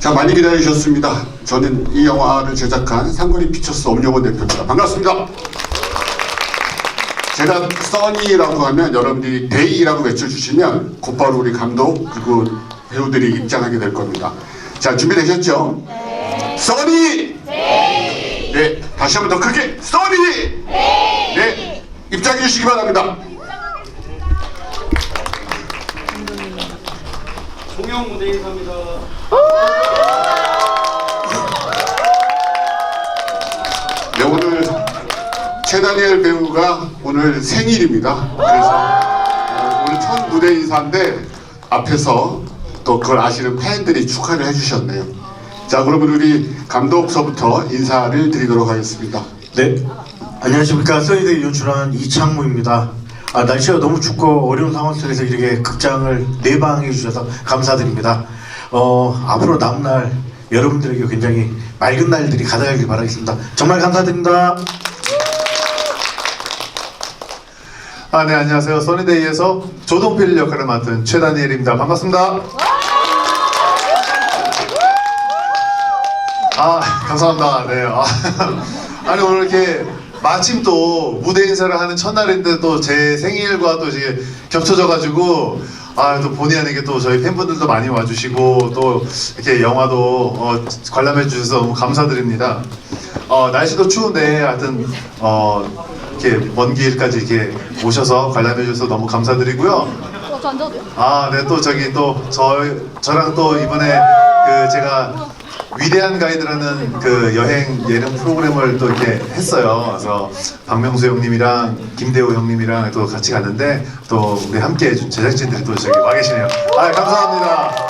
자, 많이 기다리셨습니다. 저는 이 영화를 제작한 상거리 피처스 엄영원 대표입니다. 반갑습니다. 제가 써니라고 하면 여러분들이 데이라고 외쳐주시면 곧바로 우리 감독 그리고 배우들이 입장하게 될 겁니다. 자, 준비되셨죠? 네. 써니! 네. 다시 한 번 더 크게 써니! 네. 입장해 주시기 바랍니다. 공영 무대 인사입니다. 네, 오늘 최다니엘 배우가 오늘 생일입니다. 그래서 어, 오늘 첫 무대 인사인데 앞에서 또 그걸 아시는 팬들이 축하를 해주셨네요. 자, 그러면 우리 감독서부터 인사를 드리도록 하겠습니다. 네, 안녕하십니까 써니데이 연출한 이창무입니다. 아, 날씨가 너무 춥고 어려운 상황 속에서 이렇게 극장을 내방해 주셔서 감사드립니다. 어, 앞으로 남은 날 여러분들에게 굉장히 맑은 날들이 가득하길 바라겠습니다. 정말 감사드립니다. 아, 네, 안녕하세요. 써니데이에서 조동필 역할을 맡은 최다니엘입니다. 반갑습니다. 아, 감사합니다. 네. 아, 아니, 오늘 이렇게 마침 또 무대 인사를 하는 첫날인데 또 제 생일과 또 이제 겹쳐져가지고 아, 또 본의 아니게 또 저희 팬분들도 많이 와주시고 또 이렇게 영화도 어, 관람해 주셔서 너무 감사드립니다. 어, 날씨도 추운데 하여튼 어, 이렇게 먼 길까지 이렇게 오셔서 관람해 주셔서 너무 감사드리고요. 어? 아, 네, 또 저기 또 저, 저랑 또 이번에 그 제가 위대한 가이드라는 그 여행 예능 프로그램을 또 이렇게 했어요. 그래서 박명수 형님이랑 김대호 형님이랑 또 같이 갔는데 또 우리 함께 해준 제작진들이 또 저기 와 계시네요. 아, 감사합니다.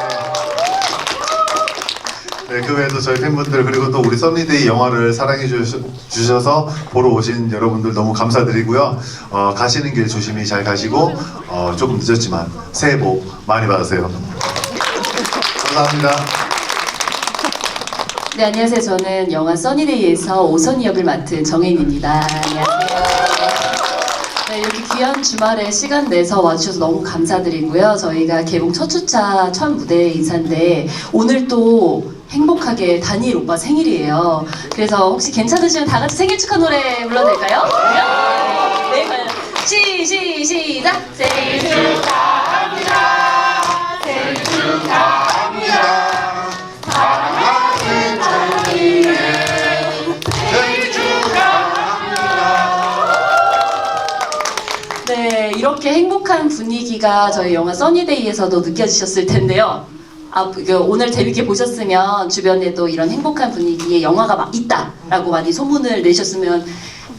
네, 그 외에도 저희 팬분들 그리고 또 우리 썸니데이 영화를 사랑해 주셔- 주셔서 보러 오신 여러분들 너무 감사드리고요. 어, 가시는 길 조심히 잘 가시고 어, 조금 늦었지만 새해 복 많이 받으세요. 감사합니다. 네, 안녕하세요. 저는 영화 써니데이에서 오선희 역을 맡은 정혜인입니다. 안녕하세요. 네, 이렇게 귀한 주말에 시간 내서 와주셔서 너무 감사드리고요. 저희가 개봉 첫 주차 첫 무대 인사인데 오늘 또 행복하게 다니엘 오빠 생일이에요. 그래서 혹시 괜찮으시면 다 같이 생일 축하 노래 불러낼까요? 네, 과연. 시, 시, 시작! 생일 축하합니다. 생일 축하합니다. 이렇게 행복한 분위기가 저희 영화 써니데이에서도 느껴지셨을 텐데요. 아, 그 오늘 재밌게 보셨으면 주변에도 이런 행복한 분위기의 영화가 막 있다라고 많이 소문을 내셨으면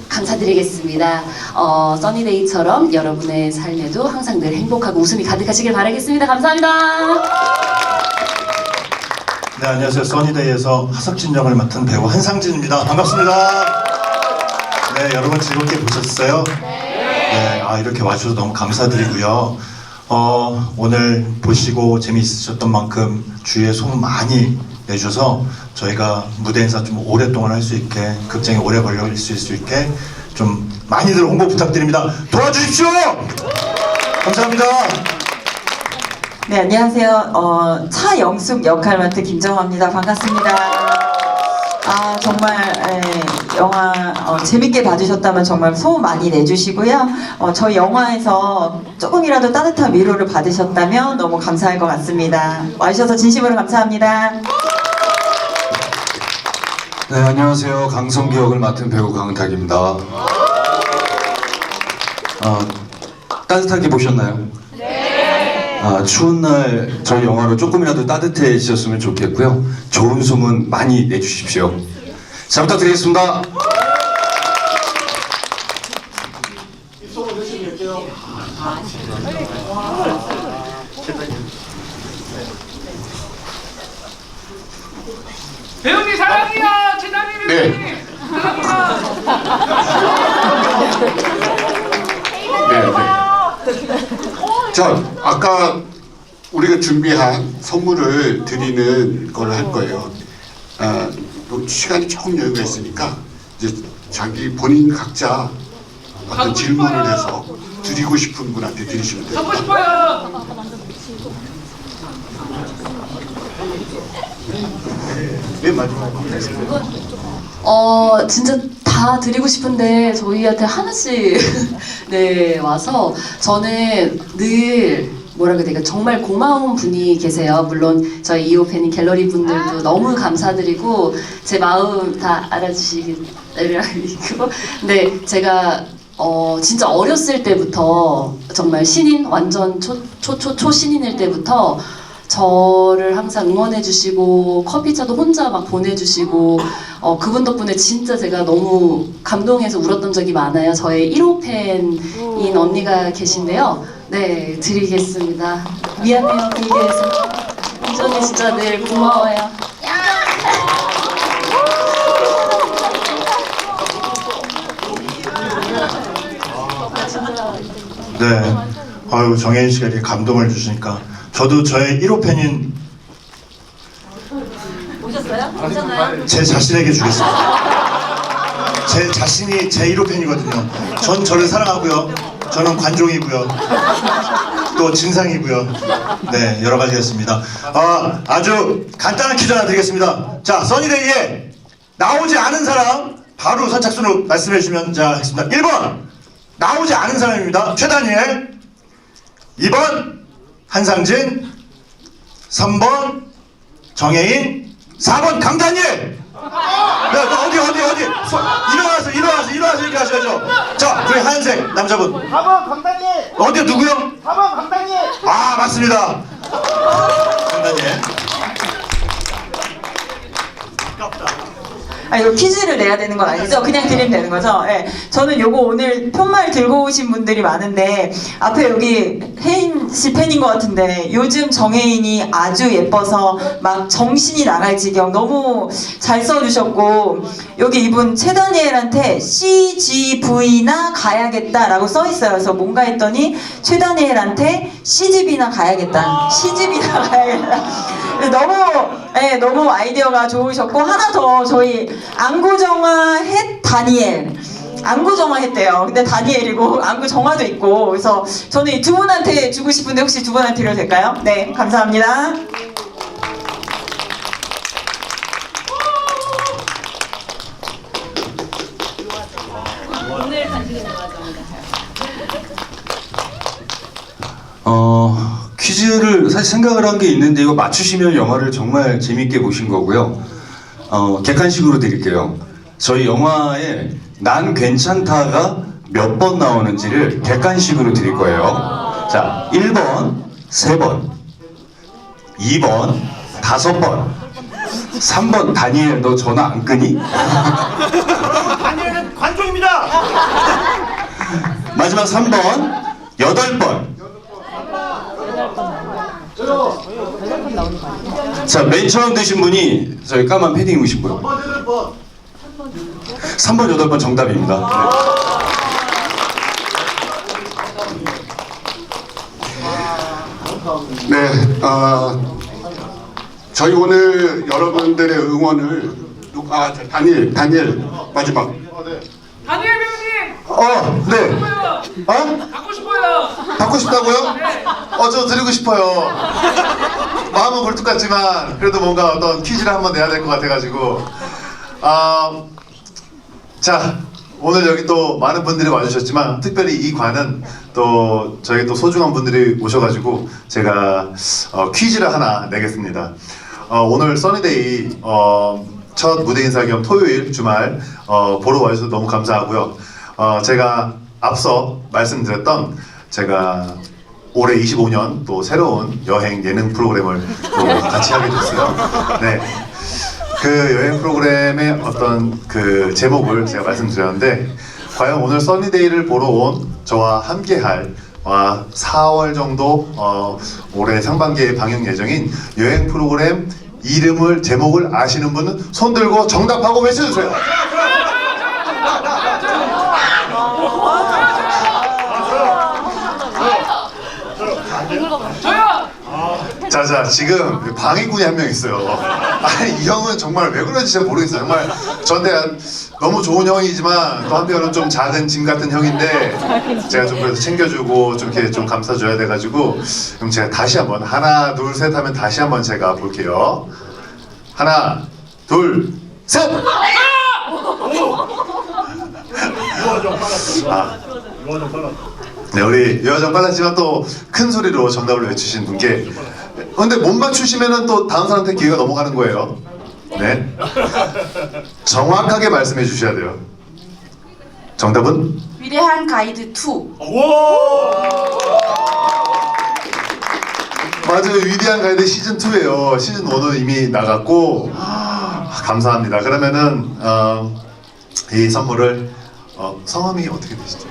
감사드리겠습니다. 어, 써니데이처럼 여러분의 삶에도 항상 늘 행복하고 웃음이 가득하시길 바라겠습니다. 감사합니다. 네, 안녕하세요 써니데이에서 하석진 역을 맡은 배우 한상진입니다. 반갑습니다. 네, 여러분 즐겁게 보셨어요? 네, 아, 이렇게 와주셔서 너무 감사드리고요. 어, 오늘 보시고 재미있으셨던 만큼 주위에 소문 많이 내주셔서 저희가 무대 인사 좀 오랫동안 할 수 있게 극장에 오래 걸릴 수 있게 좀 많이들 홍보 부탁드립니다. 도와주십시오! 감사합니다. 네, 안녕하세요. 어, 차영숙 역할 맡은 김정화입니다. 반갑습니다. 아, 정말, 에, 영화, 어, 재밌게 봐주셨다면 정말 소문 많이 내주시고요. 어, 저희 영화에서 조금이라도 따뜻한 위로를 받으셨다면 너무 감사할 것 같습니다. 와주셔서 진심으로 감사합니다. 네, 안녕하세요. 강성기 역을 맡은 배우 강탁입니다. 어, 따뜻하게 보셨나요? 네. 아, 추운 날 저희 영화로 조금이라도 따뜻해지셨으면 좋겠고요. 좋은 소문 많이 내주십시오. 잘 부탁드리겠습니다. 배우님 사랑해요, 최다님 네. 네, 네. 자, 아까 우리가 준비한 선물을 드리는 걸 할 거예요. 아, 또 시간이 조금 여유가 있으니까 이제 자기 본인 각자 어떤 질문을 해서 드리고 싶은 분한테 드리시면 돼요. 갖고 싶어요. 네, 맨 마지막 어, 진짜 다 드리고 싶은데 저희한테 하나씩 네, 와서 저는 늘 뭐라 그래야 될까 정말 고마운 분이 계세요. 물론 저희 이호 팬인 갤러리 분들도 너무 감사드리고 제 마음 다 알아주시고 근데 제가 어 진짜 어렸을 때부터 정말 신인 완전 초 초 초 초 신인일 때부터 저를 항상 응원해주시고 커피차도 혼자 막 보내주시고 어, 그분 덕분에 진짜 제가 너무 감동해서 울었던 적이 많아요. 저의 1호 팬인 언니가 계신데요. 네, 드리겠습니다. 미안해요, 길게 해서. 이전에 진짜 늘 고마워요. 네. 아유 정혜인 씨가 이렇게 감동을 주시니까 저도 저의 1호 팬인 오셨어요? 오셨나요? 제 자신에게 주겠습니다. 제 자신이 제 1호 팬이거든요. 전 저를 사랑하고요. 저는 관종이고요. 또 진상이고요. 네, 여러 가지였습니다. 아, 아주 간단한 퀴즈 하나 드리겠습니다. 자, 써니데이에 나오지 않은 사람 바로 선착순으로 말씀해 주시면 자, 하겠습니다. 1번 나오지 않은 사람입니다. 최다니엘 2번 한상진 3번 정혜인 4번 강다니엘 야, 너 어디 어디 어디 서, 일어나서 일어나서 그래 하얀색 남자분 4번 강다니엘! 어디 누구요? 4번 강다니엘! 아 맞습니다 강다니엘 아, 이거 퀴즈를 내야 되는 건 아니죠? 그냥 드리면 되는 거죠? 예. 저는 요거 오늘 편말 들고 오신 분들이 많은데, 앞에 여기 혜인 씨 팬인 것 같은데, 요즘 정혜인이 아주 예뻐서 막 정신이 나갈 지경 너무 잘 써주셨고, 여기 이분 최다니엘한테 CGV나 가야겠다라고 써 있어요. 그래서 뭔가 했더니, 최다니엘한테 CGV나 가야겠다. CGV나 가야겠다. 너무, 예, 너무 아이디어가 좋으셨고, 하나 더 저희 안구정화 햇 다니엘. 안구정화 했대요. 근데 다니엘이고 안구정화도 있고 그래서 저는 이 두 분한테 주고 싶은데 혹시 두 분한테 드려도 될까요? 네, 감사합니다. 사실 생각을 한 게 있는데 이거 맞추시면 영화를 정말 재밌게 보신 거고요. 어, 객관식으로 드릴게요. 저희 영화에 난 괜찮다가 몇 번 나오는지를 객관식으로 드릴 거예요. 자, 1번, 3번, 2번, 5번, 3번, 다니엘, 너 전화 안 끄니? 다니엘은 관종입니다! 마지막 3번, 8번. 자, 맨 처음 드신 분이 저희 까만 패딩 입으신 분. 3번, 8번 정답입니다. 네, 어, 저희 오늘 여러분들의 응원을 누- 아, 저 다니엘, 다니엘 마지막. 다니엘! 어, 네. 어? 받고 싶어요! 받고 싶다고요? 어, 저 드리고 싶어요. 마음은 굴뚝 같지만 그래도 뭔가 어떤 퀴즈를 한번 내야 될 것 같아가지고. 아, 자, 오늘 여기 또 많은 분들이 와주셨지만 특별히 이 관은 또 저희 또 소중한 분들이 오셔가지고 제가 어, 퀴즈를 하나 내겠습니다. 어, 오늘 써니데이 어, 첫 무대 인사 겸 토요일 주말 어, 보러 와주셔서 너무 감사하고요. 어, 제가 앞서 말씀드렸던 제가 올해 25년 또 새로운 여행 예능 프로그램을 또 같이 하게 됐어요. 네. 그 여행 프로그램의 어떤 그 제목을 제가 말씀드렸는데 과연 오늘 써니데이를 보러 온 저와 함께할 와 4월 정도 어, 올해 상반기에 방영 예정인 여행 프로그램 이름을 제목을 아시는 분은 손 들고 정답하고 외쳐주세요. 자 자 지금 방해꾼이 한 명 있어요. 아니 이 형은 정말 왜 그런지 잘 모르겠어요. 정말 저한테 너무 좋은 형이지만 또 한편으로는 좀 작은 짐 같은 형인데 제가 좀 그래서 챙겨주고 좀 이렇게 좀 감싸줘야 돼가지고 그럼 제가 다시 한번 하나 둘 셋 하면 다시 한번 제가 볼게요. 하나 둘, 셋. 아. 네, 우리 유화정 빨랐지만 또 큰 소리로 정답을 외치신 분께. 근데 못 맞추시면은 또 다음 사람한테 기회가 넘어가는 거예요. 네. 정확하게 말씀해 주셔야 돼요. 정답은 위대한 가이드 2. 맞아요. 위대한 가이드 시즌 2예요. 시즌 1은 이미 나갔고 아, 감사합니다. 그러면은 어, 이 선물을 어, 성함이 어떻게 되시죠?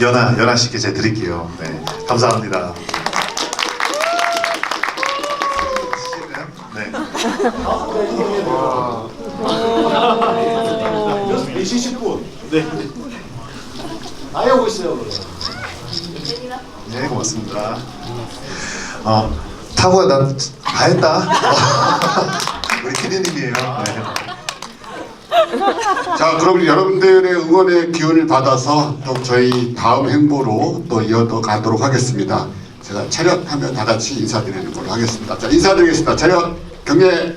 연아 연아 씨께 제가 드릴게요. 네, 감사합니다. 네. 아예 오고 있어요. 네, 고맙습니다. 어, 타고야 난다 했다. 우리 피디님이에요. 네. 자, 그럼 여러분들의 응원의 기운을 받아서 또 저희 다음 행보로 또 이어도 가도록 하겠습니다. 제가 차렷하면 다 같이 인사드리는 걸로 하겠습니다. 자, 인사드리겠습니다. 차렷, 경례.